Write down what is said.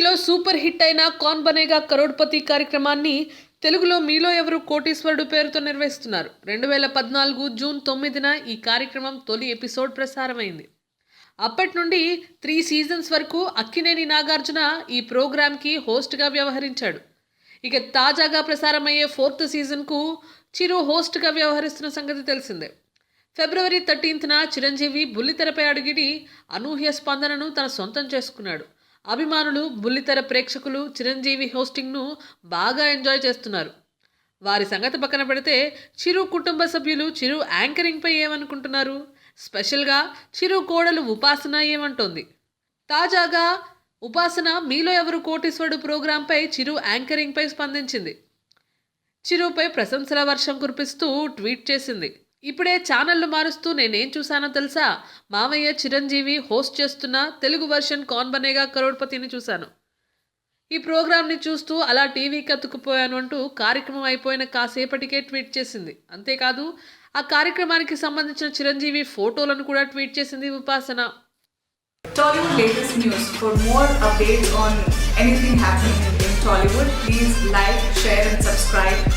Super hit అయిన కాన్ బనేగా కరోడ్పతి కార్యక్రమాన్ని తెలుగులో మీలో ఎవరు కోటీశ్వరుడు పేరుతో నిర్వహిస్తున్నారు. రెండు వేల పద్నాలుగు జూన్ తొమ్మిదిన ఈ కార్యక్రమం తొలి ఎపిసోడ్ ప్రసారమైంది. అప్పటి నుండి త్రీ సీజన్స్ వరకు అక్కినేని నాగార్జున ఈ ప్రోగ్రాంకి హోస్ట్గా వ్యవహరించాడు. ఇక తాజాగా ప్రసారమయ్యే ఫోర్త్ సీజన్కు చిరు హోస్ట్గా వ్యవహరిస్తున్న సంగతి తెలిసిందే. ఫిబ్రవరి థర్టీన్త్న చిరంజీవి బుల్లితెరపై అడిగిడి అనూహ్య స్పందనను తన సొంతం చేసుకున్నాడు. అభిమానులు బుల్లితెర ప్రేక్షకులు చిరంజీవి హోస్టింగ్ను బాగా ఎంజాయ్ చేస్తున్నారు. వారి సంగతి పక్కన పెడితే చిరు కుటుంబ సభ్యులు చిరు యాంకరింగ్పై ఏమనుకుంటున్నారు? స్పెషల్గా చిరు కోడలు ఉపాసన ఏమంటోంది? తాజాగా ఉపాసన మీలో ఎవరు కోటీశ్వరుడు ప్రోగ్రాంపై చిరు యాంకరింగ్పై స్పందించింది? చిరుపై ప్రశంసల వర్షం కురిపిస్తూ ట్వీట్ చేసింది. ఇప్పుడే ఛానళ్ళు మారుస్తూ నేనేం చూశానో తెలుసా? మామయ్య చిరంజీవి హోస్ట్ చేస్తున్న తెలుగు వర్షన్ కాన్ బనేగా కరోడ్పతిని చూశాను. ఈ ప్రోగ్రామ్ని చూస్తూ అలా టీవీకి అతుక్కుపోయాను అంటూ కార్యక్రమం అయిపోయిన కాసేపటికే ట్వీట్ చేసింది. అంతేకాదు ఆ కార్యక్రమానికి సంబంధించిన చిరంజీవి ఫోటోలను కూడా ట్వీట్ చేసింది ఉపాసన. Tollywood latest news. For more updates on anything happening in Tollywood, please like, share, and subscribe.